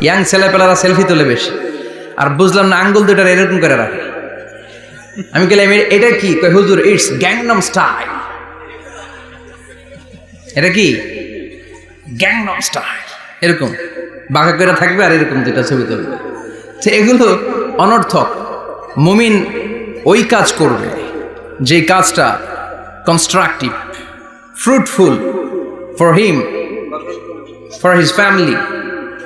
Young ছেলেপেলারা selfie তোলে বেশি। আর বুঝলাম না আঙ্গুল দুটার এরকম করে রাখে। আমি গেলাম এটা কি? হুজুর ইটস গ্যাংনম স্টাইল এটা কি? গ্যাংনম স্টাইল এরকম। বাঁকা করে থাকবে আর এরকম যেটা ছবি তুলবে। তো এগুলো অনর্থক। মুমিন ওই কাজ করবে যে কাজটা constructive fruitful for him for his family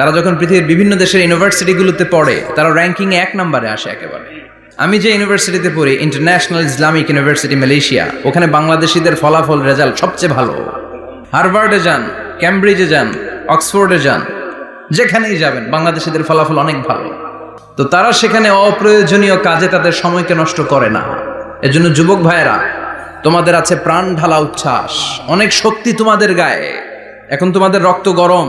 তারা যখন পৃথিবীর বিভিন্ন দেশের ইউনিভার্সিটিগুলোতে পড়ে, তারা র্যাঙ্কিংয়ে এক নম্বরে আসে একেবারে। আমি যে ইউনিভার্সিটিতে পড়ি ইন্টারন্যাশনাল ইসলামিক ইউনিভার্সিটি মালয়েশিয়া ওখানে বাংলাদেশিদের ফলাফল রেজাল্ট সবচেয়ে ভালো। হার্ভার্ডে যান ক্যামব্রিজে যান অক্সফোর্ডে যান, যেখানেই যাবেন, বাংলাদেশিদের ফলাফল অনেক ভালো। তো তারা সেখানে অপ্রয়োজনীয় কাজে তাদের সময়কে নষ্ট করে না। এজন্য যুবক ভাইয়েরা, তোমাদের আছে প্রাণ ঢালা উচ্ছ্বাস, অনেক শক্তি তোমাদের গায়ে। এখন তোমাদের রক্ত গরম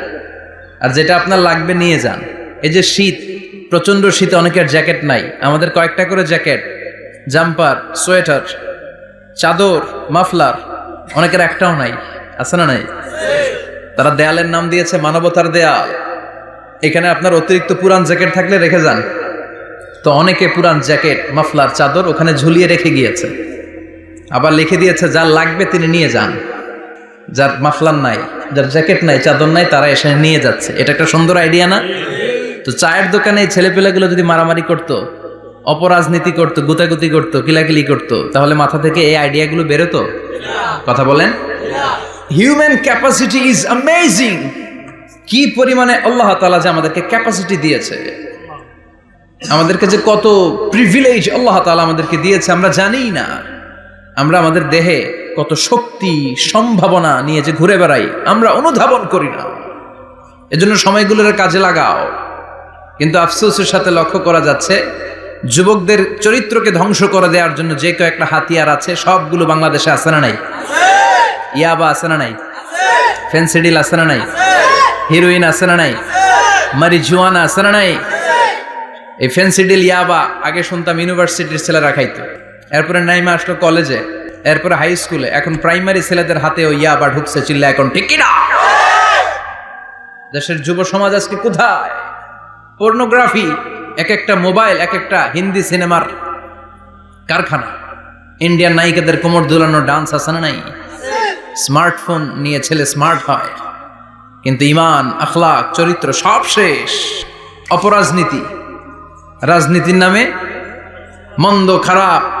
আর যেটা আপনার লাগবে নিয়ে যান। এই যে শীত প্রচণ্ড শীতে অনেকের জ্যাকেট নাই। আমাদের কয়েকটা করে জ্যাকেট, জাম্পার, সোয়েটার, চাদর, মাফলার, অনেকের একটাও নাই। আছে না নাই? তারা দেয়ালের নাম দিয়েছে মানবতার দেয়াল। এখানে আপনার অতিরিক্ত পুরান জ্যাকেট থাকলে রেখে যান। তো অনেকে পুরান জ্যাকেট, মাফলার, চাদর ওখানে ঝুলিয়ে রেখে গিয়েছে। আবার লিখে দিয়েছে যার লাগবে তিনি নিয়ে যান। যার মাফলার নাই। যার জ্যাকেট নাই, চাদর নাই, তারা এসে নিয়ে যাচ্ছে। এটা একটা সুন্দর আইডিয়া না? তো চায়ের দোকানে ছেলেপেলেগুলো যদি মারামারি করতো, অপরাজনীতি করতো, গুতাগুতি করতো, কিলাকিলি করতো, তাহলে মাথা থেকে এই আইডিয়াগুলো বেরোতো? কথা বলেন। হিউম্যান ক্যাপাসিটি ইজ অ্যামেজিং কি পরিমাণে আল্লাহ তাআলা যে আমাদেরকে ক্যাপাসিটি দিয়েছে। আমাদেরকে যে কত প্রিভিলেজ আল্লাহ তাআলা আমাদেরকে দিয়েছে, আমরা জানিই না। আমরা আমাদের দেহে কত শক্তি, সম্ভাবনা নিয়ে যে ঘুরে বেড়াই, আমরা অনুধাবন করি না। এজন্য সময়গুলোর কাজে লাগাও। কিন্তু আফসোসের সাথে লক্ষ্য করা যাচ্ছে, যুবকদের চরিত্রকে ধ্বংস করে দেওয়ার জন্য যে কয়েকটা হাতিয়ার আছে, সবগুলো বাংলাদেশে আছে না নাই? ইয়াবা আছে না নাই? ফেন্সিডিল আছে না নাই? হিরোইন আছে না নাই? মারিজুয়ানা আছে না নাই? এই ফেন্সিডিল ইয়াবা আগে শুনতাম ইউনিভার্সিটির ছেলেরা খাইতো। এরপরে নাইমা আসলো কলেজে। এরপরে হাই স্কুলে এখন প্রাইমারি ছেলেদের হাতে ওই ইয়াবা ঢুকছে চিল্লা এখন ঠিক কিনা দেশের যুব সমাজ আজকে কোথায়? পর্নোগ্রাফি এক একটা মোবাইল এক একটা হিন্দি সিনেমার কারখানা। ইন্ডিয়ান নায়িকাদের কোমর দুলানো ডান্স আছে না নাই? স্মার্টফোন নিয়ে ছেলে স্মার্ট হয়। কিন্তু ইমান, আখলাক, চরিত্র সব শেষ। অপরাজনীতি। রাজনীতির নামে মন্দ, খারাপ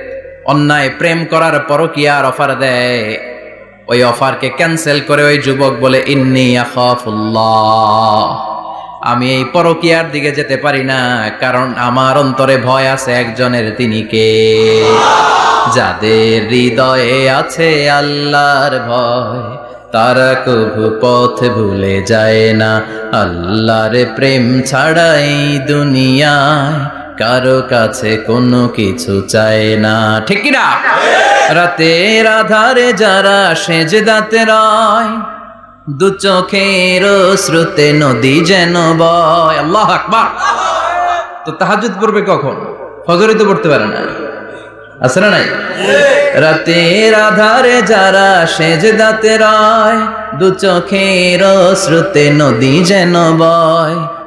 অন্যায় প্রেম করার পরকিয়ার অফার দেয়। ওই অফারকে ক্যান্সেল করে ওই যুবক বলে, ইন্নি আমি এই পরকিয়ার দিকে যেতে পারি না, কারণ আমার অন্তরে ভয় আছে একজনের তিনি কে। যাদের হৃদয়ে আছে আল্লাহর ভয়, তারা কভু পথ ভুলে যায় না। আল্লাহর প্রেম ছাড়াই দুনিয়ায় কারও কাছে কোনো কিছু চায় না। ঠিক কিনা রাতের আধারে যারা সেজে দাঁতে রয়, দু চোখের শ্রুতে নদী যেন বয়। আল্লাহ আকবার। তো তাহাজুদ পড়বে কখন? ফজরে তো পড়তে পারে না। আছে না নাই? রাতের আধারে যারা সেজে দাঁতে রয়, দু চোখের শ্রুতে নদী যেন বয়।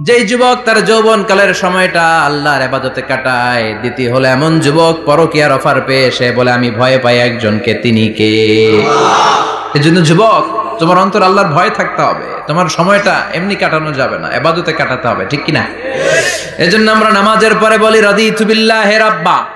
যেই যুবক তার যৌবন কালের সময়টা আল্লাহর আবাদতে কাটায়, দ্বিতীয় হলো এমন যুবক পরকিয়ার অফার পেয়ে সে বলে, আমি ভয় পাই একজনকে, তিনি কে? এজন্য যুবক, তোমার অন্তর আল্লাহর ভয় থাকতে হবে। তোমার সময়টা এমনি কাটানো যাবে না এবাদতে কাটাতে হবে, ঠিক কিনা? এজন্য আমরা নামাজের পরে বলি রাদি তুবিল্লাহ হে রাব্বা।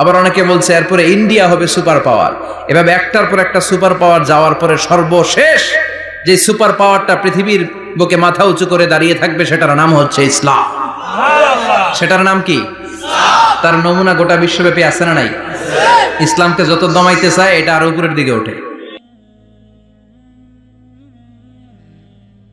আবার অনেকে বলছে, এরপরে ইন্ডিয়া হবে সুপার পাওয়ার এভাবে একটার পর একটা সুপার পাওয়ার যাওয়ার পরে সর্বশেষ যে সুপার পাওয়ারটা পৃথিবীর বুকে মাথা উঁচু করে দাঁড়িয়ে থাকবে, সেটার নাম হচ্ছে ইসলাম। সেটার নাম কি? তার নমুনা গোটা বিশ্বব্যাপী আছে না নাই? ইসলামকে যত দমাইতে চায়, এটা আরও উপরের দিকে ওঠে।